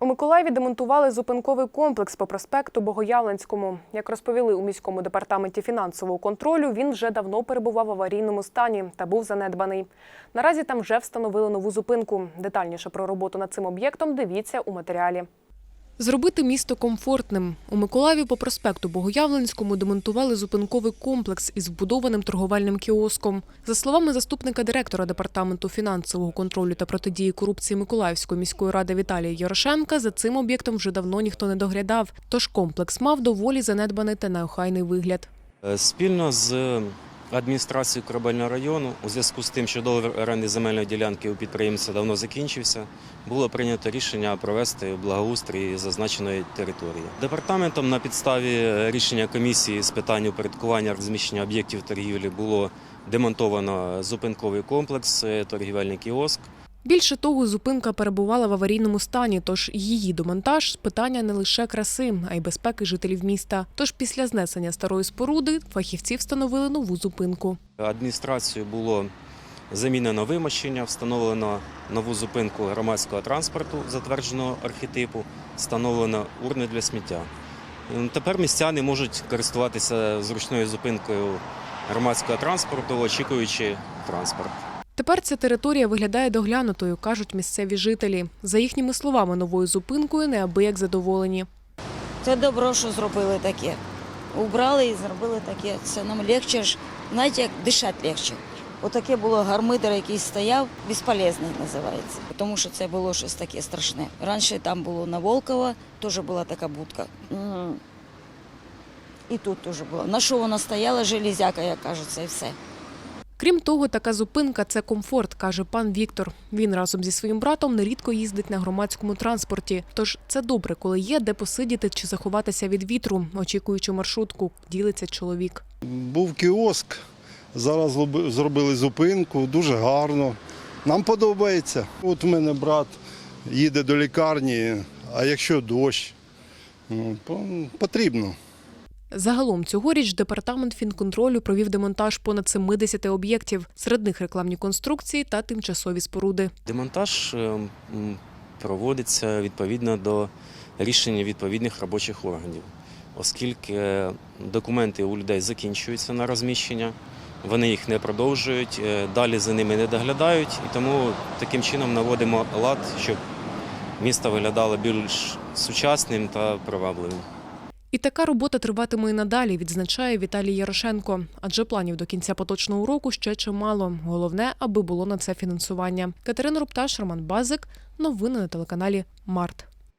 У Миколаєві демонтували зупинковий комплекс по проспекту Богоявленському. Як розповіли у міському департаменті фінансового контролю, він вже давно перебував в аварійному стані та був занедбаний. Наразі там вже встановили нову зупинку. Детальніше про роботу над цим об'єктом дивіться у матеріалі. Зробити місто комфортним. У Миколаєві по проспекту Богоявленському демонтували зупинковий комплекс із вбудованим торговельним кіоском. За словами заступника директора департаменту фінансового контролю та протидії корупції Миколаївської міської ради Віталія Ярошенка, за цим об'єктом вже давно ніхто не доглядав. Тож комплекс мав доволі занедбаний та неохайний вигляд. Е, Спільно з адміністрацією корабельного району, у зв'язку з тим, що договір оренди земельної ділянки у підприємця давно закінчився, було прийнято рішення провести благоустрій зазначеної території. Департаментом на підставі рішення комісії з питань упорядкування розміщення об'єктів торгівлі було демонтовано зупинковий комплекс, е, торгівельний кіоск. Більше того, зупинка перебувала в аварійному стані, тож її демонтаж питання не лише краси, а й безпеки жителів міста. Тож після знесення старої споруди фахівці встановили нову зупинку. Адміністрацією було замінено вимощення, встановлено нову зупинку громадського транспорту затвердженого архетипу, встановлено урни для сміття. Тепер містяни можуть користуватися зручною зупинкою громадського транспорту, очікуючи транспорт. Тепер ця територія виглядає доглянутою, кажуть місцеві жителі. За їхніми словами, новою зупинкою неабияк задоволені. Це добро, що зробили таке. Убрали і зробили таке. Це нам легше ж, знаєте, як дишати легше. Отаке було гармидер, який стояв, безполезний називається. Тому що це було щось таке страшне. Раніше там було на Волкова, теж була така будка. І тут теж було. На що вона стояла, железяка, як кажеться, і все. Крім того, така зупинка це комфорт, каже пан Віктор. Він разом зі своїм братом нерідко їздить на громадському транспорті. Тож це добре, коли є де посидіти чи заховатися від вітру, очікуючи маршрутку, ділиться чоловік. Був кіоск, зараз зробили зупинку, дуже гарно. Нам подобається. От у мене брат їде до лікарні, а якщо дощ, ну, потрібно. Загалом цьогоріч департамент фінконтролю провів демонтаж понад 70 об'єктів. Серед них рекламні конструкції та тимчасові споруди. Демонтаж е, проводиться відповідно до рішення відповідних робочих органів, оскільки документи у людей закінчуються на розміщення, вони їх не продовжують, е, далі за ними не доглядають, і тому таким чином наводимо лад, щоб місто виглядало більш сучасним та привабливим. І така робота триватиме і надалі, відзначає Віталій Ярошенко. Адже планів до кінця поточного року ще чимало. Головне, аби було на це фінансування. Катерина Рупташ, Роман Базик. Новини на телеканалі Март.